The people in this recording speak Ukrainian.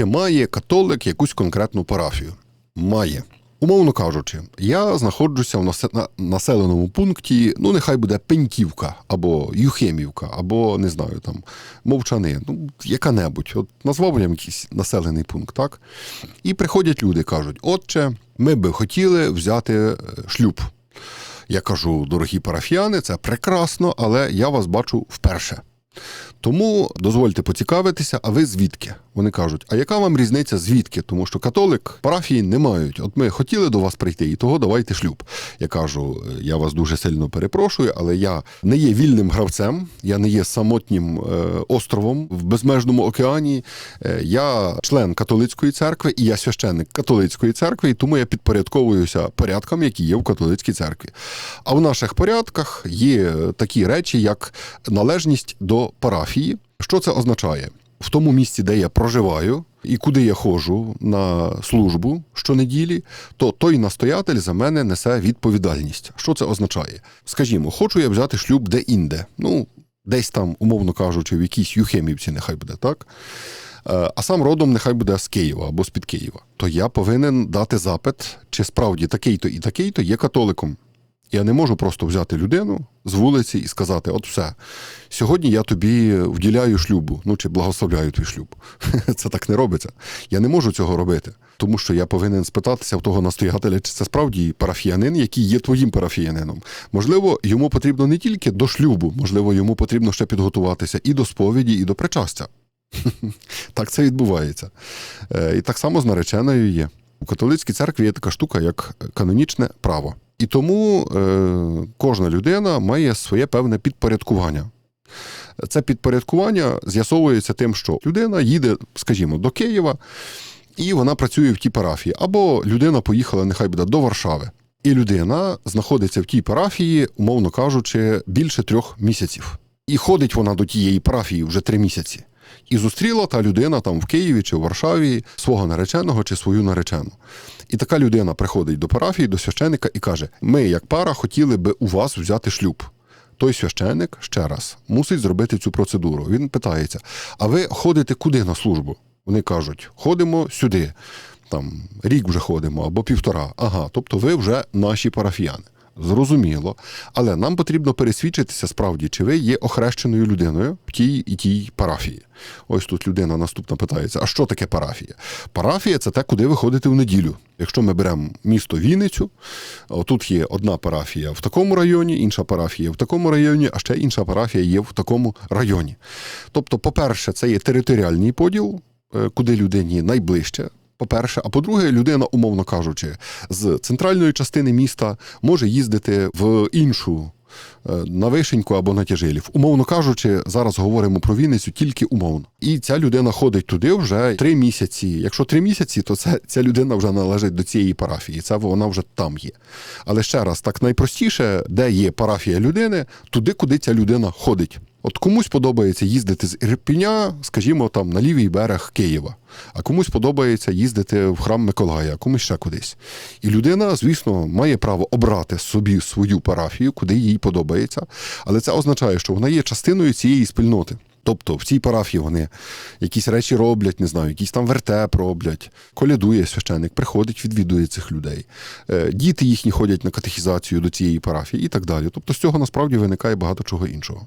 Чи має католик якусь конкретну парафію? Має. Умовно кажучи, я знаходжуся в населеному пункті, ну нехай буде Пеньківка, або Юхемівка, або не знаю, там Мовчани, ну яка-небудь. От назвав я якийсь населений пункт, так? І приходять люди, кажуть: Отче, ми би хотіли взяти е, шлюб. Я кажу, дорогі парафіяни, це прекрасно, але я вас бачу вперше. Тому дозвольте поцікавитися, а ви звідки? Вони кажуть, а яка вам різниця звідки? Тому що католик парафії не мають. От ми хотіли до вас прийти, і того давайте шлюб. Я кажу, «Е, я вас дуже сильно перепрошую, але я не є вільним гравцем, я не є самотнім е, островом в безмежному океані. Е, я член католицької церкви і я священник католицької церкви, і тому я підпорядковуюся порядкам, які є в католицькій церкві. А в наших порядках є такі речі, як належність до парафії. Що це означає? В тому місці, де я проживаю, і куди я ходжу на службу щонеділі, то той настоятель за мене несе відповідальність. Що це означає? Скажімо, хочу я взяти шлюб де-інде. Ну, десь там, умовно кажучи, в якійсь Юхемівці, нехай буде так. Е, А сам родом нехай буде з Києва або з-під Києва. То я повинен дати запит, чи справді такий-то і такий-то є католиком. Я не можу просто взяти людину з вулиці і сказати: от все, сьогодні я тобі вділяю шлюбу, ну чи благословляю твій шлюб. Це так не робиться. Я не можу цього робити, тому що я повинен спитатися в того настоятеля, чи це справді парафіянин, який є твоїм парафіянином. Можливо, йому потрібно не тільки до шлюбу, можливо, йому потрібно ще підготуватися і до сповіді, і до причастя. Так це відбувається. Е, І так само з нареченою є. У католицькій церкві є така штука, як канонічне право. І тому е, кожна людина має своє певне підпорядкування. Це підпорядкування з'ясовується тим, що людина їде, скажімо, до Києва, і вона працює в тій парафії. Або людина поїхала, нехай буде, до Варшави. І людина знаходиться в тій парафії, умовно кажучи, більше трьох місяців. І ходить вона до тієї парафії вже три місяці. І зустріла та людина там в Києві чи в Варшаві свого нареченого чи свою наречену. І така людина приходить до парафії, до священика і каже: Ми, як пара, хотіли би у вас взяти шлюб. Той священик ще раз мусить зробити цю процедуру. Він питається: а ви ходите куди на службу? Вони кажуть, ходимо сюди. Там рік вже ходимо або півтора. Ага, тобто ви вже наші парафіяни. Зрозуміло, але нам потрібно пересвідчитися справді, чи ви є охрещеною людиною в тій і тій парафії. Ось тут людина наступна питається: а що таке парафія? Парафія це те, куди ви ходите в неділю. Якщо ми беремо місто Вінницю, тут є одна парафія в такому районі, інша парафія в такому районі, а ще інша парафія є в такому районі. Тобто, по-перше, це є територіальний поділ, е, куди людині найближче. По-перше, а по-друге, людина, умовно кажучи, з центральної частини міста може їздити в іншу. е, На вишеньку або на тяжилів. Умовно кажучи, зараз говоримо про Вінницю тільки умовно. І ця людина ходить туди вже три місяці. Якщо три місяці, то це ця людина вже належить до цієї парафії. Це вона вже там є. Але ще раз, так найпростіше, де є парафія людини, туди, куди ця людина ходить. От комусь подобається їздити з Ірпіня, скажімо, там на лівий берег Києва, а комусь подобається їздити в храм Миколая, комусь ще кудись. І людина, звісно, має право обрати собі свою парафію, куди їй подобається, але це означає, що вона є частиною цієї спільноти. Тобто в цій парафії вони якісь речі роблять, не знаю, якісь там вертеп роблять, колядує священник, приходить, відвідує цих людей. Е, Діти їхні ходять на катехізацію до цієї парафії і так далі. Тобто з цього насправді виникає багато чого іншого.